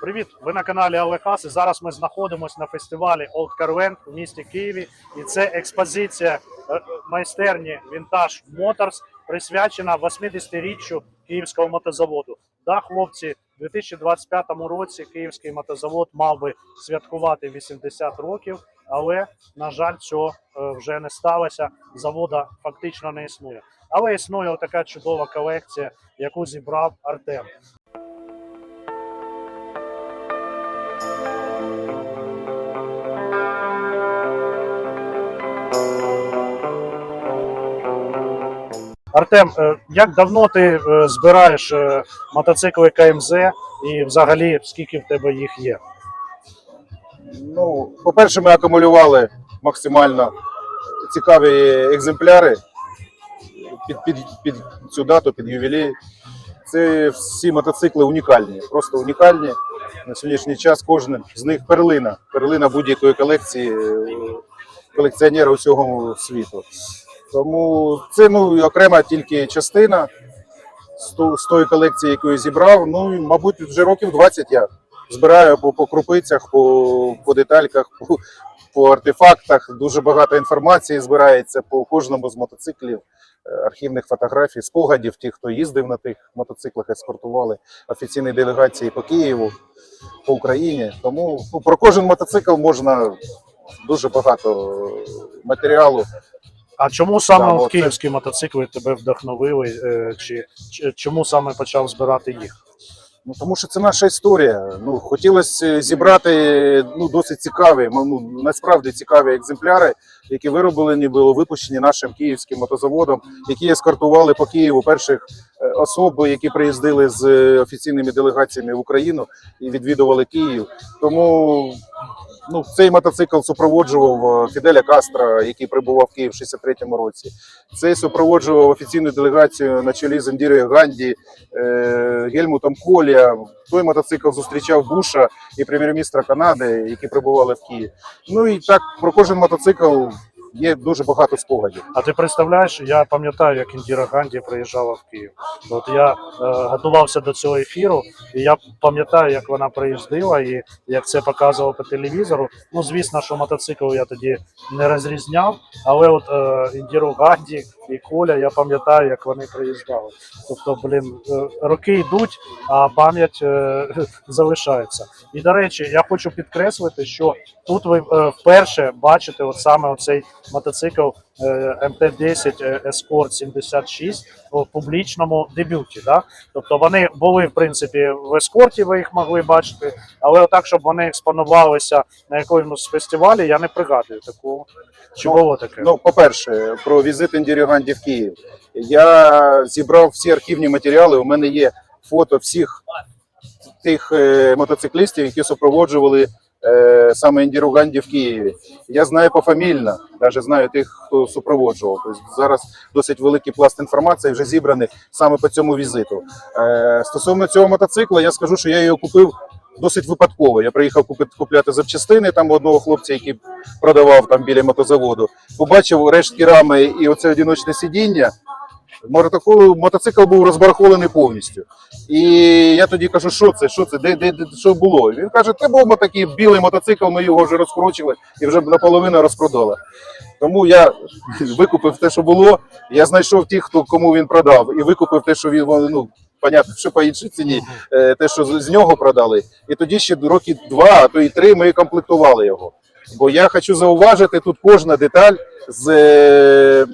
Привіт! Ви на каналі Алекас. І зараз ми знаходимося на фестивалі Old Carven в місті Києві. І це експозиція е, майстерні Vintage Motors, присвячена 80-річчю Київського мотозаводу. Да, хлопці, у 2025 році Київський мотозавод мав би святкувати 80 років, але на жаль, цього е, вже не сталося. Завода фактично не існує. Але існує така чудова колекція, яку зібрав Артем. Артем, е, як давно ти е, збираєш е, мотоцикли КМЗ і взагалі скільки в тебе їх є? Ну, по-перше, ми акумулювали максимально цікаві екземпляри під, під, під цю дату, під ювілей. Це всі мотоцикли унікальні, просто унікальні. На сьогоднішній час кожен з них перлина, перлина будь-якої колекції колекціонера усього світу. Тому це ну, окрема тільки частина з тої колекції, яку я зібрав. Ну, і, мабуть, вже років 20 я збираю по, по крупицях, по, по детальках, по, по артефактах. Дуже багато інформації збирається по кожному з мотоциклів, е, архівних фотографій, спогадів тих, хто їздив на тих мотоциклах, ескортували офіційні делегації по Києву, по Україні. Тому ну, про кожен мотоцикл можна дуже багато матеріалу. А чому саме Да, от київські мотоцикли тебе вдохновили? е, Чи, чи чому саме почав збирати їх? Ну тому що це наша історія. Ну хотілося зібрати ну досить цікаві, ну насправді цікаві екземпляри, які вироблені були випущені нашим київським мотозаводом, які ескортували по Києву перших е, особ, які приїздили з е, офіційними делегаціями в Україну і відвідували Київ. Тому ну цей мотоцикл супроводжував е, Фіделя Кастро, який прибував в Київ в 63-му році. Цей супроводжував офіційну делегацію на чолі з Індірою Ганді, е, Гельмутом Колія. Той мотоцикл зустрічав Буша і прем'єр-міністра Канади, які прибували в Київ. Ну і так про кожен мотоцикл є дуже багато спогадів. А ти представляєш, я пам'ятаю, як Індіра Ганді приїжджала в Київ. От я е, готувався до цього ефіру, і я пам'ятаю, як вона приїздила і як це показував по телевізору. Ну, звісно, що мотоцикл я тоді не розрізняв, але от е, Індіру Ганді і Коля, я пам'ятаю, як вони приїжджали. Тобто, блін, е, роки йдуть, а пам'ять е, залишається. І до речі, я хочу підкреслити, що тут ви е, вперше бачите от саме оцей мотоцикл е, МТ-10 е, Escort 76 у публічному дебюті. Да? Тобто вони були в принципі в ескорті, ви їх могли бачити, але отак, щоб вони експонувалися на якомусь фестивалі, я не пригадую такого. Чи Ну, було таке? Ну, по-перше, про візит Індірі Ганді в Київ. Я зібрав всі архівні матеріали. У мене є фото всіх тих е, мотоциклістів, які супроводжували е, саме Індіру Ганді в Києві. Я знаю пофамільно, навіть знаю тих, хто супроводжував. Тобто зараз досить великий пласт інформації вже зібраний саме по цьому візиту. Е, стосовно цього мотоцикла, я скажу, що я його купив. Досить випадково. Я приїхав купляти запчастини там одного хлопця, який продавав там біля мотозаводу. Побачив рештки рами і оце одиночне сидіння. Мотоцикл, був розбарахолений повністю. І я тоді кажу, що це, що це, де, де, де що було? Він каже, це був такий білий мотоцикл, ми його вже розкручили і вже наполовину розпродали. Тому я викупив те, що було. Я знайшов тих, хто кому він продав, і викупив те, що він ну. Понятно, що по іншій ціні е, те, що з з нього продали, і тоді ще роки два, а то і три ми комплектували його. Бо я хочу зауважити, тут кожна деталь з е,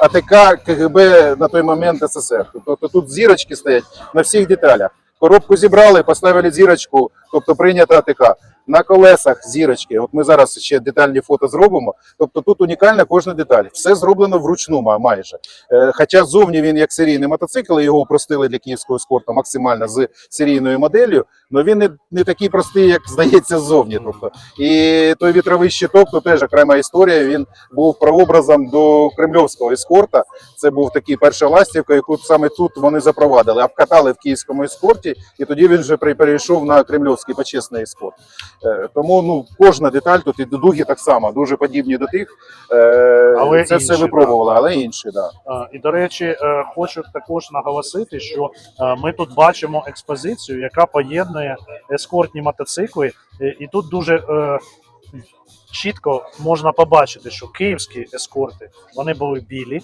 АТК КГБ на той момент СССР. Тобто тут зірочки стоять на всіх деталях. Коробку зібрали, поставили зірочку, тобто прийнята АТК. На колесах зірочки. От ми зараз ще детальні фото зробимо. Тобто тут унікальна кожна деталь. Все зроблено вручну ма- майже. Е, Хоча зовні він як серійний мотоцикл, його упростили для київського спорту максимально з серійною моделлю, але він не, не такий простий, як здається, ззовні. Тобто. І той вітровий щиток, то теж окрема історія. Він був прообразом до кремльовського ескорта. Це був такий перша ластівка, яку саме тут вони запровадили, обкатали в київському ескорті, і тоді він вже перейшов на кремльовський київський почесний ескорт. Е, Тому ну, кожна деталь тут і дуги так само, дуже подібні до тих. Е, Але Це все випробували, да. але інші. Да. І до речі, е, хочу також наголосити, що ми тут бачимо експозицію, яка поєднує ескортні мотоцикли, І- тут дуже чітко можна побачити, що київські ескорти вони були білі,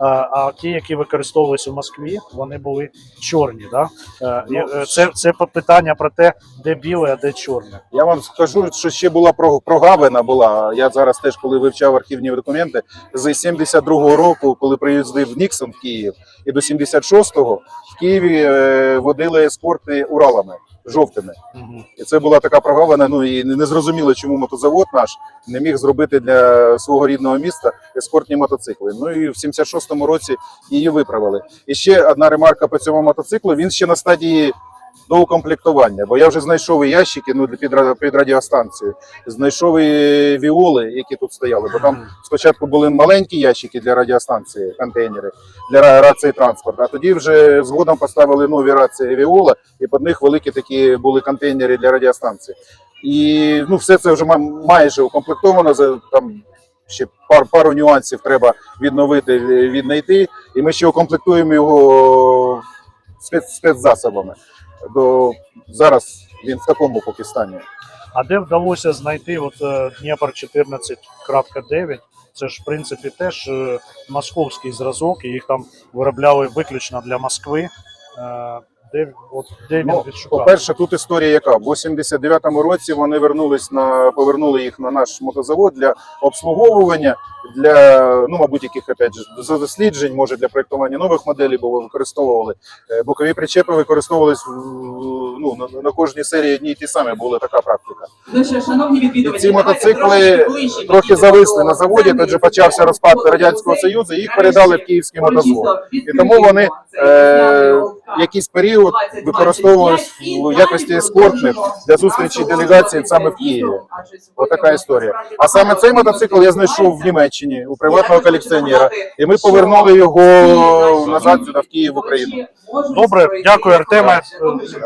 а, ті, які використовувалися в Москві, вони були чорні. Да? Е, і, е, Це, це питання про те, де біле, а де чорне. Я вам скажу, що ще була про- прогавина була. Я зараз теж, коли вивчав архівні документи, з 72-го року, коли приїздив Ніксон в Київ, і до 76-го в Києві е, водили ескорти Уралами жовтими. Мгм. І це була така прогавина. Ну і не зрозуміло, чому мотозавод наш не міг зробити для свого рідного міста ескортні мотоцикли. Ну і в 76-му році її виправили. І ще одна ремарка по цьому мотоциклу. Він ще на стадії доукомплектування, бо я вже знайшов і ящики ну, під, під радіостанцію, знайшов і віоли, які тут стояли. Бо там спочатку були маленькі ящики для радіостанції, контейнери для рації транспорту, а тоді вже згодом поставили нові рації віола, і під них великі такі були контейнери для радіостанції. І ну, все це вже майже укомплектовано. За там ще пар, пару нюансів треба відновити, ві- віднайти. І ми ще укомплектуємо його спецзасобами. До зараз він в такому поки стані. А де вдалося знайти от е, Дніпр 14.9? Це ж в принципі теж е, московський зразок, і їх там виробляли виключно для Москви. Де, от, де він Ну, відшукав? по-перше, тут історія яка? В 89-му році вони вернулись на повернули їх на наш мотозавод для обслуговування, для ну, мабуть, яких опять же за досліджень, може для проектування нових моделей, бо використовували Е, бокові причепи, використовувались в- ну, на, на кожній серії одні й ті самі. Була така практика. Ну що, шановні відвідувачі, ці мотоцикли ближче Трохи зависли на заводі. Тоді почався розпад радянського союзу. Їх передали в київський мотозвод. І тому вони е, якийсь період використовувались в якості ескортних для зустрічі делегацій саме в Києві. Отака історія. А саме цей мотоцикл я знайшов в Німеччині у приватного колекціонера, і ми повернули його назад сюди в Київ в Україну. Добре, дякую, Артеме. Е,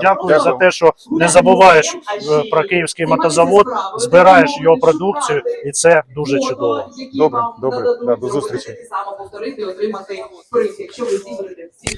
Дякую за те, що не забуваєш е, про київський мотозавод, збираєш його продукцію, і це дуже чудово. Добре, добре. Да, до зустрічі. Саме повторити отримати приз, якщо ви зібрете всі.